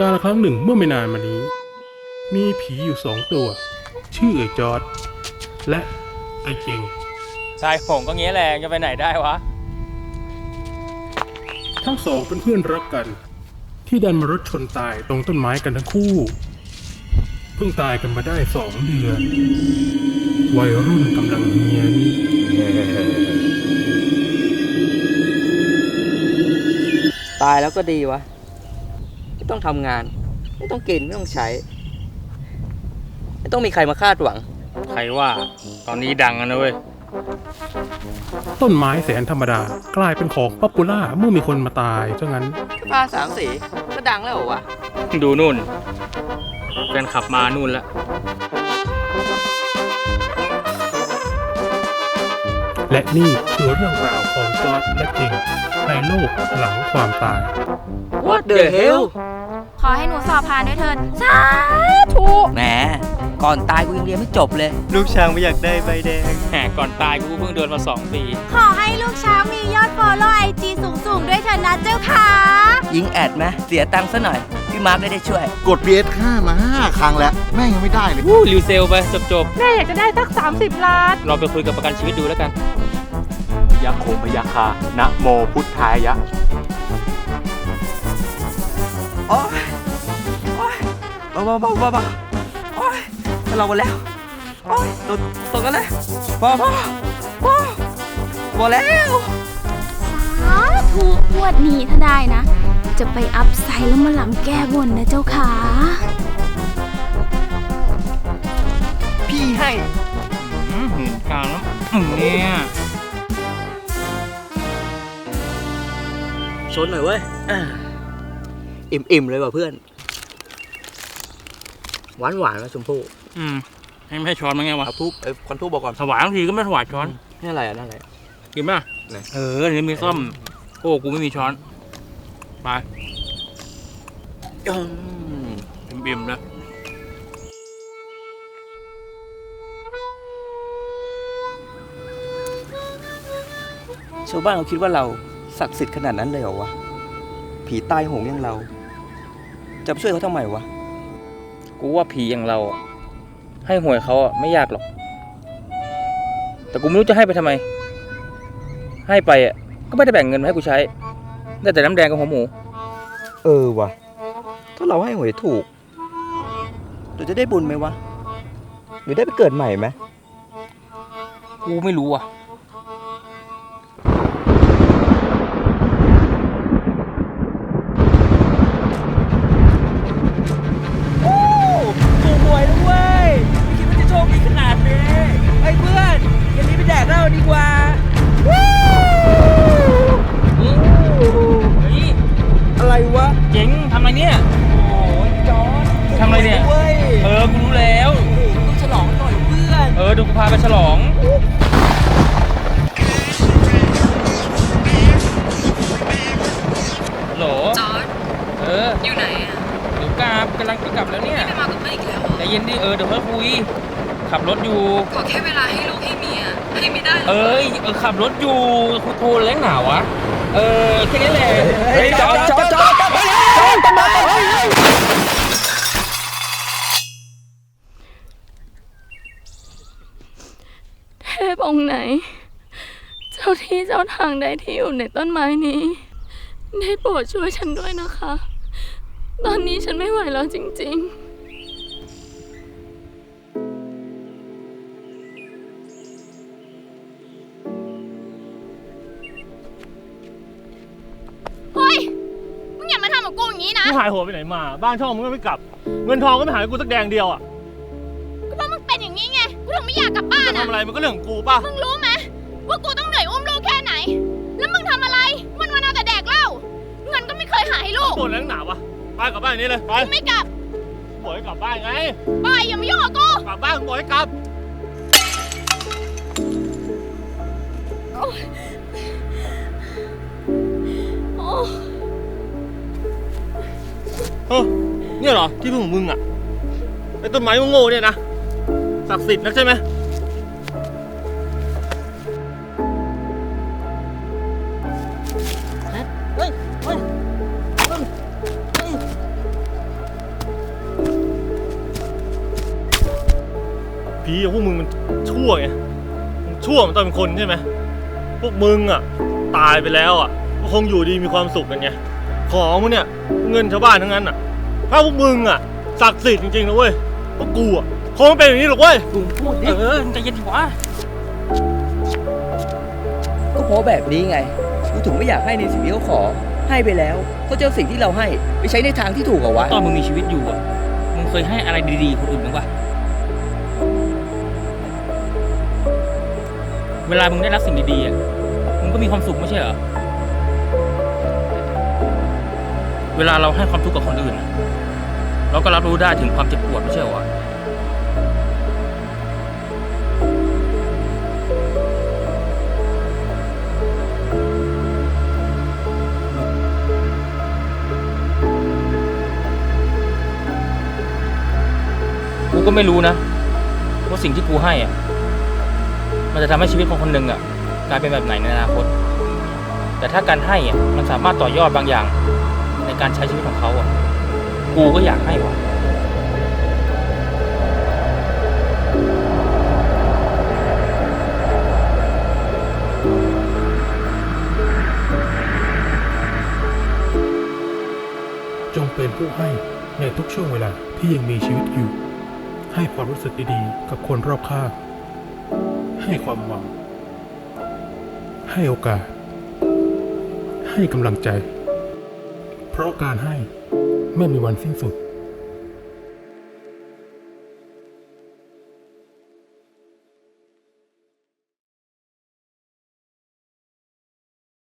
กาลครั้งหนึ่งเมื่อไม่นานมานี้ มีผีอยู่สองตัว ชื่อไอ้จอร์ดและไอ้เจงชายผมก็เงี้ยแหละจะไปไหนได้วะ ทั้งสองเป็นเพื่อนรักกัน ที่ดันมารถชนตายตรงต้นไม้กันทั้งคู่ เพิ่งตายกันมาได้สองเดือน วัยรุ่นกำลังเฮียนตายแล้วก็ดีวะไม่ ต้องทำงาน ไม่ต้องกินไม่ต้องใช้ ไม่ต้องมีใครมาคาดหวัง ใครว่าตอนนี้ดังอะนะเว้ย ต้นไม้แสนธรรมดา กลายเป็นของป๊อปปูล่าเมื่อมีคนมาตายเจ้างั้นผ้าสามสีก็ดังแล้วเหรอวะ ดูนู่นแฟนขับมานู่นละและนี่คือเรื่องราวของจอร์ดและเจงในโลกหลังความตาย What the hell ขอให้หนูสอบผ่านด้วยเถิดสาธุแหมก่อนตายกูยังเรียนไม่จบเลย ลูกช้างไม่อยากได้ใบแดง แหมก่อนตายกูเพิ่งเดินมาสองปีขอให้ลูกช้างมียอดฟอลโล่ไอจีสูงๆ ด้วยเถิดนะเจ้าค่ะ ยิงแอดไหมเสียตังค์ซะหน่อย พี่มาร์คได้ได้ช่วย กด PS5 มา 5 ครั้งแล้ว แม่งยังไม่ได้เลย วู้ริวเซลไปจบจบแม่อยากจะได้สัก 30 ล้าน ๆเราไปคุยกับประกันชีวิตดูแล้วกัน ยักษ์โคพยาคานะโมพุทธายะ โอ๊ยโอ๊ย เบาๆเบาเบาโอ๊ยทะเลากันแล้วโอ๊ยตกตกกันเลยพอพอพอพอแล้วสาธุงวดนี้ถ้าได้นะ จะไปอัพไซด์แล้วมาลำแก้บนนะเจ้าค่ะพี่ให้อืมกลางแล้วอืมเนี่ยชนหน่อยเว้ยอ่าอิ่มๆเลยว่ะเพื่อน หวานหวานๆนะชมพู่อืมให้ไม่ให้ช้อนมั้งไงวะเอาทุบเอ้ยควันทุบบอกก่อนถวายบางทีก็ไม่ถวายช้อนนี่อะไรอะนั่นอะไรอะกินป่ะไหน เออเดี๋ยวมีซ่อมโอ้กูไม่มีช้อนไปอืมบิ่มๆแล้วชาวบ้านเขาคิดว่าเราศักดิ์สิทธิ์ขนาดนั้นเลยเหรอวะ ผีตายโหงอย่างเรา จะไปช่วยเขาทำไมวะ กูว่าผีอย่างเราอะให้หวยเขาอะไม่ยากหรอก แต่กูไม่รู้จะให้ไปทำไม ให้ไปอะก็ไม่ได้แบ่งเงินมาให้กูใช้ ได้แต่น้ำแดงกับหัวหมู เออวะถ้าเราให้หวยถูกเราจะได้บุญไหมวะ หรือได้ไปเกิดใหม่ไหมกูไม่รู้อะ ลองฮัลโหล จอร์ดเออ อยู่ไหนอะเดี๋ยวกลับกำลังจะกลับแล้วเนี่ยไม่มากับเพื่อนอีกแล้วใจเย็นดิเออเดี๋ยวค่อยคุย ขับรถอยู่ ขอแค่เวลาให้ลูกให้เมียให้ไม่ได้หรอเอ้ยเออขับรถอยู่คุโทรเล้งหนาวะ เออแค่นี้แหละเฮ้ยจอดจอดจอดจอดเท พองค์ไหน เจ้าที่เจ้าทางใดที่อยู่ในต้นไม้นี้ ได้โปรดช่วยฉันด้วยนะคะ ตอนนี้ฉันไม่ไหวแล้วจริงๆเฮ้ยมึงอย่ามาทำกับกูอย่างนี้นะ มึงหายหัวไปไหนมา บ้านช่องมึงก็ไม่กลับ เงินทองก็ไม่หายกูสักแดงเดียวอะ กูถึงไม่อยากกลับบ้านทำอะอะไรมันก็เรื่องของกูป่ะ มึงรู้ไหมว่ากูต้องเหนื่อยอุ้มลูกแค่ไหน แล้วมึงทำอะไรวันวันๆเอาแต่แดกเหล้าเงินก็ไม่เคยหาให้ลูกปวดแรงหนาวะไปกลับบ้านนี้เลย ไปกูไม่กลับบอกให้กลับบ้านไง ไปอย่ามายุ่งกับกู กลับบ้านบอกให้กลับ โอ้เออเนี่ยเหรอที่พึ่งของมึงอะไอ้ต้นไม้โง่ๆเนี่ยนะ ศักดิ์สิทธิ์นักใช่ไหมเฮ้ยเฮ้ยเฮ้ผีพวกมึงมันชั่วไงมันชั่วมันต้องเป็นคนใช่ไหมพวกมึงอะ ตายไปแล้วอะก็คงอยู่ดีมีความสุขกันไงของมึงเนี่ย เงินชาวบ้านทั้งนั้นอะถ้าพวกมึงอะศักดิ์สิทธิ์จริงๆนะเว้ยพวกกูอะ คงไม่เป็นอย่างนี้หรอกเว้ยลุงพูดดิเออมึงใจเย็นดิวะก็เพราะแบบนี้ไงกูถึงไม่อยากให้ในสิ่งที่เขาขอ ให้ไปแล้วก็จะเอาสิ่งที่เราให้ไปใช้ในทางที่ถูกเอาวะตอนมึงมีชีวิตอยู่อะมึงเคยให้อะไรดีๆคนอื่นบ้างปะเวลามึงได้รับสิ่งดีๆอะมึงก็มีความสุขไม่ใช่เหรอ เวลาเราให้ความทุกข์กับคนอื่นอะเราก็รับรู้ได้ถึงความเจ็บปวดไม่ใช่เหรอวะ ก็ไม่รู้นะว่าสิ่งที่กูให้อะ มันจะทำให้ชีวิตของคนหนึ่งอะกลายเป็นแบบไหนในอนาคต แต่ถ้าการให้อะมันสามารถต่อยอดบางอย่าง ในการใช้ชีวิตของเขาอะ กูก็อยากให้ว่ะจงเป็นผู้ให้ในทุกช่วงเวลาที่ยังมีชีวิตอยู่ ให้ความรู้สึกดีๆ กับคนรอบข้าง ให้ความหวัง ให้โอกาส ให้กำลังใจ เพราะการให้ไม่มีวันสิ้นสุด